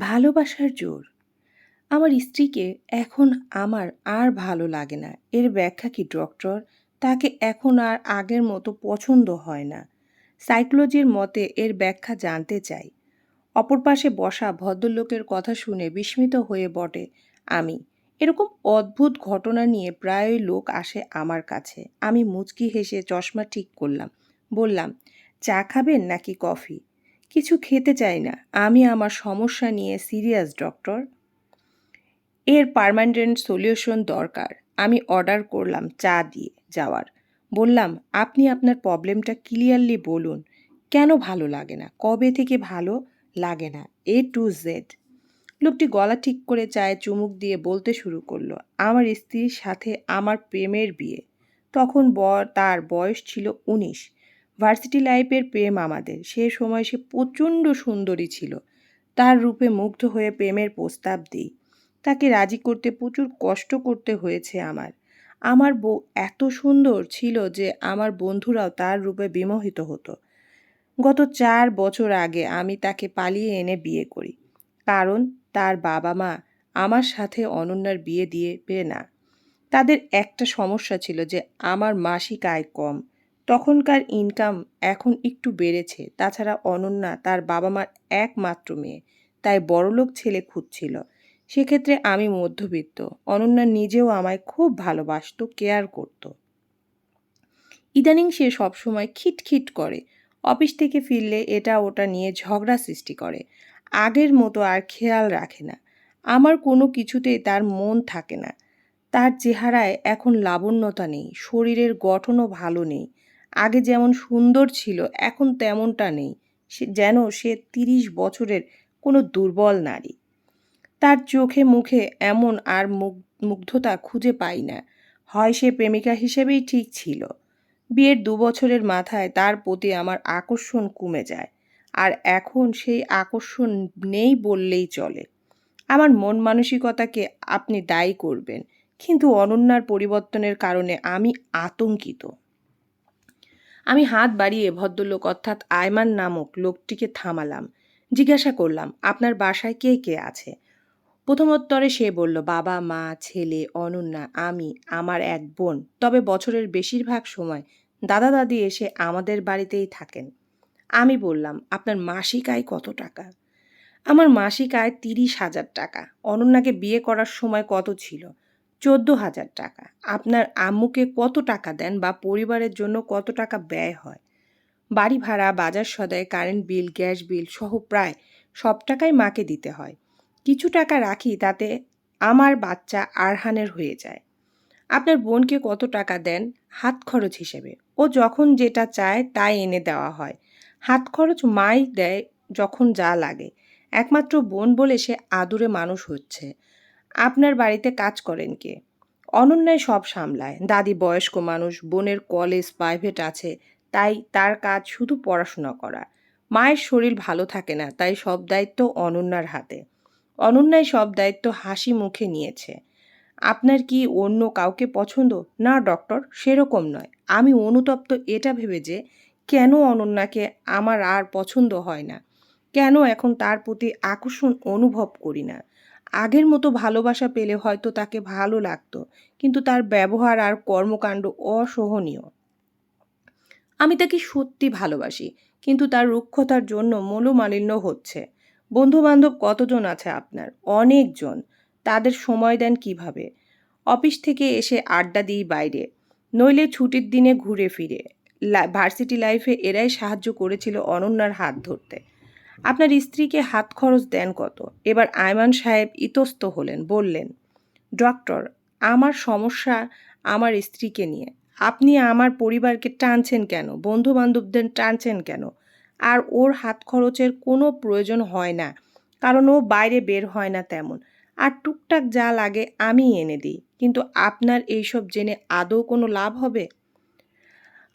ভালোবাসার জোর। আমার স্ত্রীকে এখন আমার আর ভালো লাগে না। এর ব্যাখ্যা কি, ডক্টর? তাকে এখন আর আগের মতো পছন্দ হয় না। সাইকোলজির মতে এর ব্যাখ্যা জানতে চাই। অপর পাশে বসা ভদ্রলোকের কথা শুনে বিস্মিত হয়ে বটে, আমি। এরকম অদ্ভুত ঘটনা নিয়ে প্রায়ই লোক আসে আমার কাছে। আমি মুচকি হেসে চশমা ঠিক করলাম। বললাম, চা খাবেন নাকি কফি? কিছু খেতে চাই না। আমি আমার সমস্যা নিয়ে সিরিয়াস, ডক্টর। এর পার্মানেন্ট সলিউশন দরকার। আমি অর্ডার করলাম চা দিয়ে যাওয়ার। বললাম, আপনি আপনার প্রবলেমটা ক্লিয়ারলি বলুন। কেন ভালো লাগে না? কবে থেকে ভালো লাগে না? A to Z. লোকটি গলা ঠিক করে চায়ে চুমুক দিয়ে বলতে শুরু করল, আমার স্ত্রীর সাথে আমার প্রেমের বিয়ে। তখন ব তার বয়স ছিল উনিশ। ভার্সিটি লাইফের প্রেম আমাদের। সে সময় সে প্রচণ্ড সুন্দরী ছিল। তার রূপে মুগ্ধ হয়ে প্রেমের প্রস্তাব দিই। তাকে রাজি করতে প্রচুর কষ্ট করতে হয়েছে আমার। আমার বউ এত সুন্দর ছিল যে আমার বন্ধুরাও তার রূপে বিমোহিত হতো। গত চার বছর আগে আমি তাকে পালিয়ে এনে বিয়ে করি। কারণ তার বাবা মা আমার সাথে অনন্যার বিয়ে দিয়েবে না। তাদের একটা সমস্যা ছিল যে আমার মাসিক আয় কম। তখনকার ইনকাম এখন একটু বেড়েছে। তাছাড়া অনন্যা তার বাবা মার একমাত্র মেয়ে। তাই বড়লোক ছেলে খুঁজছিল। সেক্ষেত্রে আমি মধ্যবিত্ত। অনন্যা নিজেও আমায় খুব ভালোবাসতো কেয়ার করত। ইদানিং সে সবসময় খিটখিট করে। অফিস থেকে ফিরলে এটা ওটা নিয়ে ঝগড়া সৃষ্টি করে। আগের মতো আর খেয়াল রাখে না। আমার কোনো কিছুতেই তার মন থাকে না। তার চেহারায় এখন লাবণ্যতা নেই, শরীরের গঠনও ভালো নেই। আগে যেমন সুন্দর ছিল, এখন তেমনটা নেই। সে যেন সে তিরিশ বছরের কোনো দুর্বল নারী। তার চোখে মুখে এমন আর মুগ্ধতা খুঁজে পাই না। হয় সে প্রেমিকা হিসেবেই ঠিক ছিল। বিয়ের দু বছরের মাথায় তার প্রতি আমার আকর্ষণ কমে যায়। আর এখন সেই আকর্ষণ নেই বললেই চলে। আমার মন মানসিকতাকে আপনি দায়ী করবেন। কিন্তু অনন্যার পরিবর্তনের কারণে আমি আতঙ্কিত। আমি হাত বাড়িয়ে ভদ্রলোক অর্থাৎ আয়মান নামক লোকটিকে থামালাম। জিজ্ঞাসা করলাম, আপনার বাসায় কে কে আছে? প্রথমোত্তরে সে বলল, বাবা, মা, ছেলে, অনন্যা, আমি, আমার এক বোন। তবে বছরের বেশিরভাগ সময় দাদা দাদি এসে আমাদের বাড়িতেই থাকেন। আমি বললাম, আপনার মাসিক আয় কত টাকা? আমার মাসিক আয় তিরিশ হাজার টাকা। অনন্যাকে বিয়ে করার সময় কত ছিল? চোদ্দ হাজার টাকা। আপনার আম্মুকে কত টাকা দেন বা পরিবারের জন্য কত টাকা ব্যয় হয়? বাড়ি ভাড়া, বাজার সদায় কারেন্ট বিল, গ্যাস বিল সহ প্রায় সব টাকাই মাকে দিতে হয়। কিছু টাকা রাখি তাতে আমার বাচ্চা আরহানের হয়ে যায়। আপনার বোনকে কত টাকা দেন? হাত খরচ হিসেবে। ও যখন যেটা চায় তাই এনে দেওয়া হয়। হাত খরচ মাই দেয় যখন যা লাগে। একমাত্র বোন বলে সে আদুরে মানুষ হচ্ছে। আপনার বাড়িতে কাজ করেন কে? অনন্যায় সব সামলায়। দাদি বয়স্ক মানুষ, বোনের কলেজ প্রাইভেট আছে, তাই তার কাজ শুধু পড়াশোনা করা। মায়ের শরীর ভালো থাকে না, তাই সব দায়িত্ব অনন্যার হাতে। অনন্যায় সব দায়িত্ব হাসি মুখে নিয়েছে। আপনার কি অন্য কাউকে পছন্দ? না ডক্টর সেরকম নয়। আমি অনুতপ্ত এটা ভেবে যে, কেন অনন্যাকে আমার আর পছন্দ হয় না? কেন এখন তার প্রতি আকর্ষণ অনুভব করি না? আগের মতো ভালোবাসা পেলে হয়তো তাকে ভালো লাগতো, কিন্তু তার ব্যবহার আর কর্মকাণ্ড অসহনীয়। আমি তাকে সত্যি ভালোবাসি, কিন্তু তার রুক্ষতার জন্য মনোমালিন্য হচ্ছে। বন্ধুবান্ধব কতজন আছে আপনার? অনেকজন। তাদের সময় দেন কীভাবে? অফিস থেকে এসে আড্ডা দিই বাইরে, নইলে ছুটির দিনে ঘুরে ফিরে। ভার্সিটি লাইফে এরাই সাহায্য করেছিল অনন্যার হাত ধরতে। আপনার স্ত্রীকে হাত খরচ দেন কত? এবার আয়মান সাহেব ইতস্ত হলেন, বললেন, ডক্টর, আমার সমস্যা আমার স্ত্রীকে নিয়ে। আপনি আমার পরিবারকে টানছেন কেন? বন্ধু বান্ধবদের টানছেন কেন? আর ওর হাত খরচের কোনো প্রয়োজন হয় না, কারণ ও বাইরে বের হয় না তেমন। আর টুকটাক যা লাগে আমি এনে দিই। কিন্তু আপনার এইসব জেনে আদৌ কোনো লাভ হবে?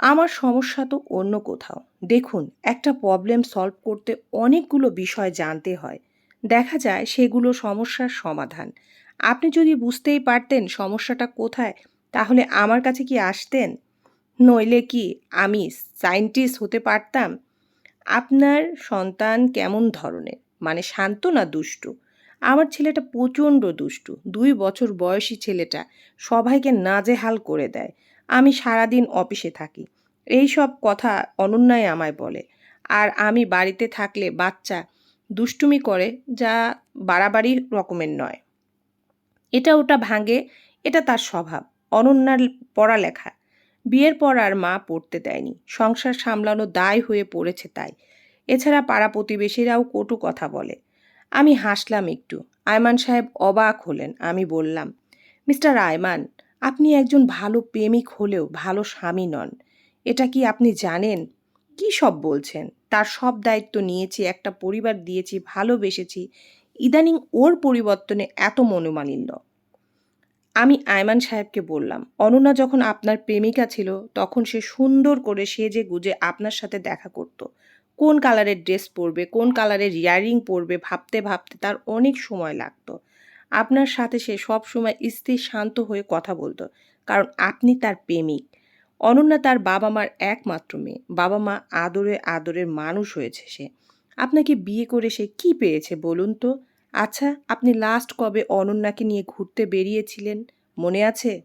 আমার সমস্যা তো অন্য কোথাও। দেখুন, একটা প্রবলেম সলভ করতে অনেকগুলো বিষয় জানতে হয়। দেখা যায় সেগুলো সমস্যার সমাধান। আপনি যদি বুঝতেই পারতেন সমস্যাটা কোথায়, তাহলে আমার কাছে কি আসতেন? নইলে কি আমি সায়েন্টিস্ট হতে পারতাম? আপনার সন্তান কেমন ধরনের? মানে শান্ত না দুষ্টু? আমার ছেলেটা প্রচণ্ড দুষ্টু। দুই বছর বয়সী ছেলেটা সবাইকে নাজেহাল করে দেয়। আমি সারাদিন অফিসে থাকি। এই সব কথা অনন্যাই আমায় বলে। আর আমি বাড়িতে থাকলে বাচ্চা দুষ্টুমি করে যা বাড়াবাড়ি রকমের নয়। এটা ওটা ভাঙে, এটা তার স্বভাব, অনন্যার পড়ালেখা। বিয়ের পর আর মা পড়তে দেয়নি, সংসার সামলানো দায় হয়ে পড়েছে তাই। এছাড়া পাড়া প্রতিবেশীরাও কটু কথা বলে। আমি হাসলাম একটু, আয়মান সাহেব অবাক হলেন, আমি বললাম, মিস্টার আয়মান আপনি একজন ভালো প্রেমিক হলেও ভালো স্বামী নন। এটা কি আপনি জানেন? কি সব বলছেন? তার সব দায়িত্ব নিয়েছি, একটা পরিবার দিয়েছি, ভালোবেসেছি। ইদানিং ওর পরিবর্তনে এত মনোমালিন্য। আমি আয়মান সাহেবকে বললাম, অনন্যা যখন আপনার প্রেমিকা ছিল, তখন সে সুন্দর করে সেজে গুজে আপনার সাথে দেখা করত। কোন কালারের ড্রেস পরবে, কোন কালারের ইয়ারিং পরবে, ভাবতে ভাবতে তার অনেক সময় লাগতো। আপনার সাথে সে সব সময় স্থির, শান্ত হয়ে কথা বলতো, কারণ আপনি তার প্রেমিক। অনন্যা তার বাবা মার একমাত্র মেয়ে। বাবা মা আদরে আদরের মানুষ হয়েছে সে। আপনাকে বিয়ে করে সে কি পেয়েছে বলুন তো? আচ্ছা আপনি লাস্ট কবে অনন্যাকে নিয়ে ঘুরতে বেরিয়েছিলেন, মনে আছে?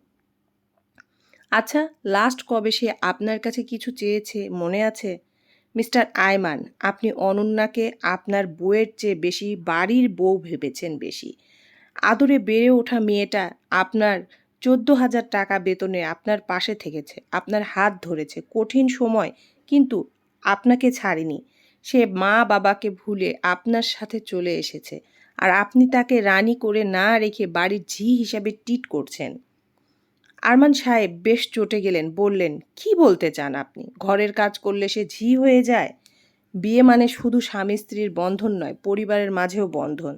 আচ্ছা লাস্ট কবে সে আপনার কাছে কিছু চেয়েছে, মনে আছে? মিস্টার আয়মান, আপনি অনন্যাকে আপনার বউয়ের চেয়ে বেশি, বাড়ির বউ ভেবেছেন বেশি। আদরে বেড়ে ওঠা মেয়েটা আপনার চোদ্দ হাজার টাকা বেতনে আপনার পাশে থেকেছে, আপনার হাত ধরেছে, কঠিন সময় কিন্তু আপনাকে ছাড়েনি। সে মা বাবাকে ভুলে আপনার সাথে চলে এসেছে আর আপনি তাকে রানী করে না রেখে বাড়ির ঝি হিসাবে টিট করছেন। আরমান সাহেব বেশ চটে গেলেন, বললেন, কি বলতে চান আপনি? ঘরের কাজ করলে সে ঝি হয়ে যায়? বিয়ে মানে শুধু স্বামী স্ত্রীর বন্ধন নয়, পরিবারের মাঝেও বন্ধন।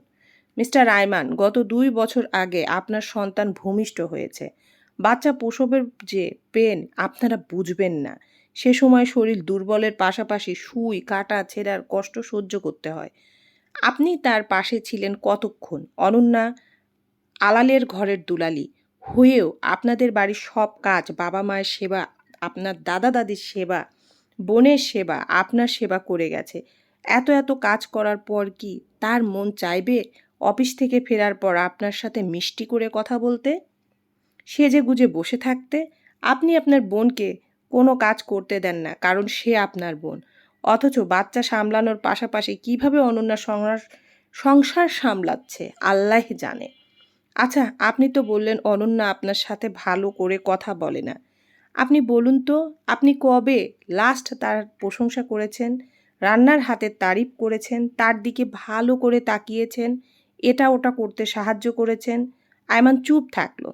মিস্টার রায়মান, গত দুই বছর আগে আপনার সন্তান ভূমিষ্ঠ হয়েছে। বাচ্চা প্রসবের যে পেন, আপনারা বুঝবেন না। সে সময় শরীর দুর্বলের পাশাপাশি সুই, কাটা, ছেঁড়ার কষ্ট সহ্য করতে হয়। আপনি তার পাশে ছিলেন কতক্ষণ? অনন্যা, আলালের ঘরের দুলালি। হয়েও আপনাদের বাড়ির সব কাজ, বাবা মায়ের সেবা, আপনার দাদা দাদির সেবা, বোনের সেবা, আপনার সেবা করে গেছে। এত এত কাজ করার পর কি তার মন চাইবে? অফিস থেকে ফেরার পর আপনার সাথে মিষ্টি করে কথা বলতে, সেজে গুজে বসে থাকতে, আপনি আপনার বোনকে কোনো কাজ করতে দেন না, কারণ সে আপনার বোন। অথচ বাচ্চা সামলানোর পাশাপাশি কীভাবে অনন্যা সংসার সংসার সামলাচ্ছে, আল্লাহ জানে। আচ্ছা আপনি তো বললেন অনন্যা আপনার সাথে ভালো করে কথা বলে না। আপনি বলুন তো, আপনি কবে লাস্ট তার প্রশংসা করেছেন, রান্নার হাতের তারিফ করেছেন, তার দিকে ভালো করে তাকিয়েছেন এটা ওটা করতে সাহায্য করেছেন। আয়মান চুপ থাকল।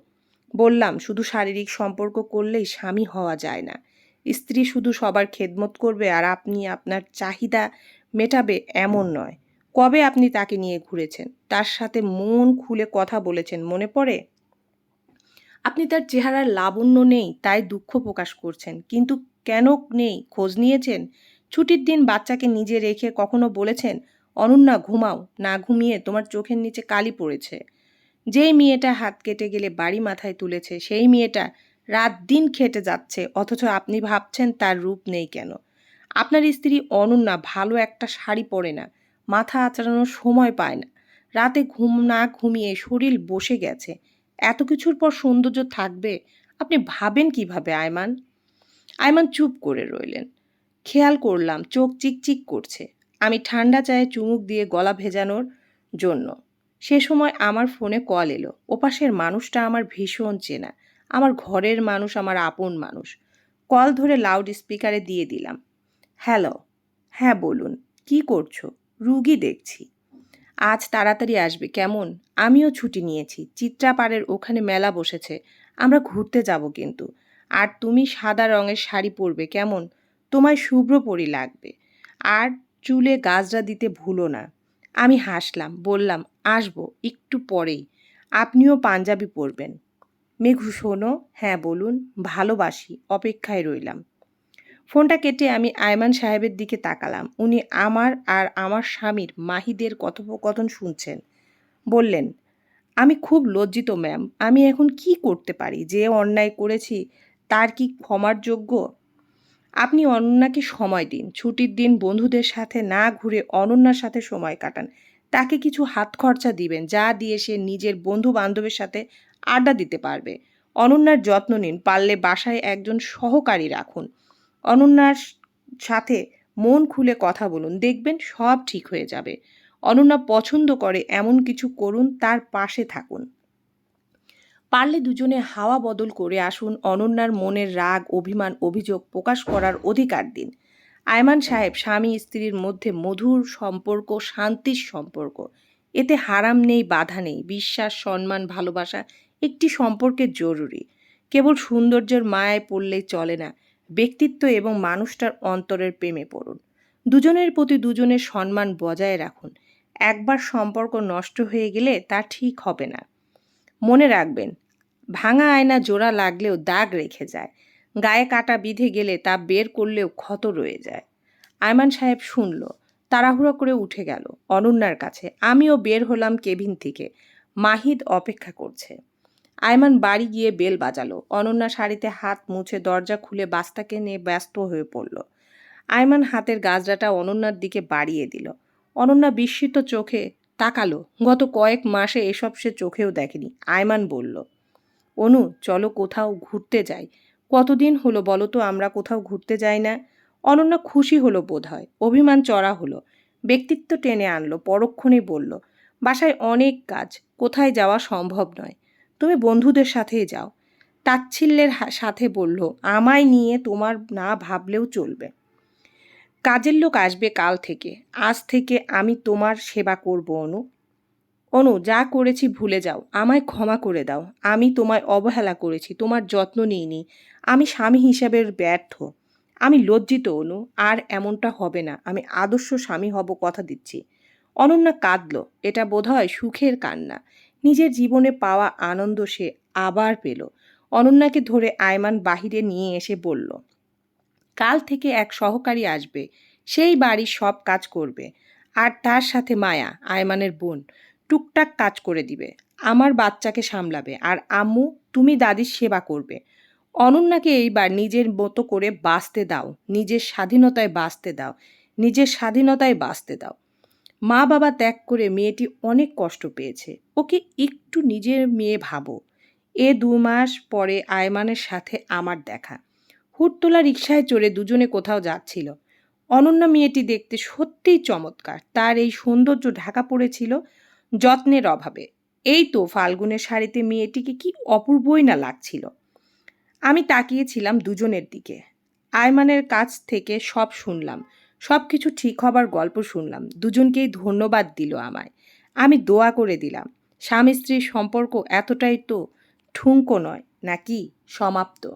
বললাম, শুধু শারীরিক সম্পর্ক করলেই স্বামী হওয়া যায় না। স্ত্রী শুধু সবার খেদমত করবে আর আপনি আপনার চাহিদা মেটাবে এমন নয়। কবে আপনি তাকে নিয়ে ঘুরেছেন? তার সাথে মন খুলে কথা বলেছেন, মনে পড়ে? আপনি তার চেহারার লাবণ্য নেই, তাই দুঃখ প্রকাশ করছেন। কিন্তু কেন নেই? খোঁজ নিয়েছেন? ছুটির দিন বাচ্চাকে নিজে রেখে কখনো বলেছেন অনন্যা, ঘুমাও। না ঘুমিয়ে তোমার চোখের নিচে কালি পড়েছে। যেই মেয়েটা হাত কেটে গেলে বাড়ি মাথায় তুলেছে, সেই মেয়েটা রাত দিন খেটে যাচ্ছে, অথচ আপনি ভাবছেন তার রূপ নেই কেন? আপনার স্ত্রী অনন্যা ভালো একটা শাড়ি পরে না, মাথা আচড়ানোর সময় পায় না। রাতে ঘুম না ঘুমিয়ে শরীর বসে গেছে। এত কিছুর পর সৌন্দর্য থাকবে? আপনি ভাবেন কীভাবে, আয়মান? আয়মান চুপ করে রইলেন। খেয়াল করলাম, চোখ চিকচিক করছে। আমি ঠান্ডা চায়ে চুমুক দিয়ে গলা ভেজানোর জন্য। সে সময় আমার ফোনে কল এলো। ওপাশের মানুষটা আমার ভীষণ চেনা। আমার ঘরের মানুষ, আমার আপন মানুষ। কল ধরে লাউড স্পিকারে দিয়ে দিলাম। হ্যালো হ্যাঁ বলুন, কি করছ? রুগী দেখছি। আজ তাড়াতাড়ি আসবে, কেমন? আমিও ছুটি নিয়েছি। চিত্রাপাড়ের ওখানে মেলা বসেছে। আমরা ঘুরতে যাব কিন্তু। আর তুমি সাদা রঙের শাড়ি পরবে, কেমন? তোমায় শুভ্র পরি লাগবে। আর চুলে গাজরা দিতে ভুলো না। আমি হাসলাম, বললাম, আসব, একটু পরেই। আপনিও পাঞ্জাবি পরবেন। মেঘু, শোনো হ্যাঁ বলুন, ভালোবাসি, অপেক্ষায় রইলাম। ফোনটা কেটে আমি আয়মান সাহেবের দিকে তাকালাম। উনি আমার আর আমার স্বামীর মাহিদের কথোপকথন শুনছেন। বললেন, আমি খুব লজ্জিত, ম্যাম। আমি এখন কি করতে পারি? যে অন্যায় করেছি, তার কি ক্ষমার যোগ্য? আপনি অনন্যাকে সময় দিন, ছুটির দিন বন্ধুদের সাথে না ঘুরে অনন্যার সাথে সময় কাটান। তাকে কিছু হাত খরচা দিবেন, যা দিয়ে সে নিজের বন্ধু বান্ধবের সাথে আড্ডা দিতে পারবে। অনন্যার যত্ন নিন, পারলে বাসায় একজন সহকারী রাখুন। অনন্যার সাথে মন খুলে কথা বলুন, দেখবেন সব ঠিক হয়ে যাবে। অনন্যা পছন্দ করে এমন কিছু করুন, তার পাশে থাকুন। পারলে দুজনে হাওয়া বদল করে আসুন অনন্যার মনের রাগ, অভিমান, অভিযোগ প্রকাশ করার অধিকার দিন। আয়মান সাহেব, স্বামী স্ত্রীর মধ্যে মধুর সম্পর্ক, শান্তির সম্পর্ক। এতে হারাম নেই, বাধা নেই। বিশ্বাস, সম্মান, ভালোবাসা একটি সম্পর্কের জরুরি। কেবল সৌন্দর্যের মায়ায় পড়লেই চলে না। ব্যক্তিত্ব এবং মানুষটার অন্তরের প্রেমে পড়ুন। দুজনের প্রতি দুজনের সম্মান বজায় রাখুন। একবার সম্পর্ক নষ্ট হয়ে গেলে তা ঠিক হবে না। মনে রাখবেন ভাঙা আয়না জোড়া লাগলেও দাগ রেখে যায়। গায়ে কাটা বিঁধে গেলে তা বের করলেও ক্ষত রয়ে যায়। আয়মান সাহেব শুনল, তাড়াহুড়ো করে উঠে গেল অনন্যার কাছে। আমিও বের হলাম কেবিন থেকে। মাহিদ অপেক্ষা করছে। আয়মান বাড়ি গিয়ে বেল বাজালো। অনন্যা শাড়িতে হাত মুছে দরজা খুলে বাস্তাকে নিয়ে ব্যস্ত হয়ে পড়ল। আয়মান হাতের গাজরাটা অনন্যার দিকে বাড়িয়ে দিল। অনন্যা বিস্মিত চোখে তাকালো। গত কয়েক মাসে এসব সে চোখেও দেখেনি। আয়মান বলল অনু, চলো কোথাও ঘুরতে যাই। কতদিন হলো বলো তো আমরা কোথাও ঘুরতে যাই না? অনন্যা খুশি হলো বোধ হয় অভিমান চড়া হলো। ব্যক্তিত্ব টেনে আনলো পরক্ষণে বলল, বাসায় অনেক কাজ, কোথায় যাওয়া সম্ভব নয়। তুমি বন্ধুদের সাথেই যাও। তাচ্ছিল্যের সাথে বলল, আমায় নিয়ে তোমার না ভাবলেও চলবে। কাজের লোক আসবে কাল থেকে। আজ থেকে আমি তোমার সেবা করব, অনু। অনু, যা করেছি ভুলে যাও। আমায় ক্ষমা করে দাও। আমি তোমায় অবহেলা করেছি, তোমার যত্ন নিইনি। আমি স্বামী হিসাবে ব্যর্থ। আমি লজ্জিত, অনু, আর এমনটা হবে না। আমি আদর্শ স্বামী হব কথা দিচ্ছি। অনন্যা কাঁদল, এটা বোধহয় সুখের কান্না। নিজের জীবনে পাওয়া আনন্দ সে আবার পেল। অনন্যাকে ধরে আয়মান বাহিরে নিয়ে এসে বলল, কাল থেকে এক সহকারী আসবে। সেই বাড়ির সব কাজ করবে। আর তার সাথে মায়া, আয়মানের বোন। টুকটাক কাজ করে দিবে। আমার বাচ্চাকে সামলাবে আর আম্মু, তুমি দাদির সেবা করবে। অনন্যাকে এইবার নিজের মতো করে বাঁচতে দাও, নিজের স্বাধীনতায় বাঁচতে দাও, নিজের স্বাধীনতায় বাঁচতে দাও। মা বাবা ত্যাগ করে মেয়েটি অনেক কষ্ট পেয়েছে। ওকে একটু নিজের মেয়ে ভাবো। এ দু মাস পরে আয়মানের সাথে আমার দেখা। হুটতোলা রিক্সায় চড়ে দুজনে কোথাও যাচ্ছিল। অনন্যা মেয়েটি দেখতে সত্যিই চমৎকার। তার এই সৌন্দর্য ঢাকা পড়েছিল যত্নের অভাবে। এই তো ফাল্গুনের শাড়িতে মেয়েটিকে কি অপূর্বই না লাগছিল। আমি তাকিয়েছিলাম দুজনের দিকে। আয়মানের কাছ থেকে সব শুনলাম। সব কিছু ঠিক হবার গল্প শুনলাম। দুজনকেই ধন্যবাদ দিল আমায়। আমি দোয়া করে দিলাম। স্বামী স্ত্রীর সম্পর্ক এতটাই তো ঠুনকো নয়, নাকি সমাপ্ত?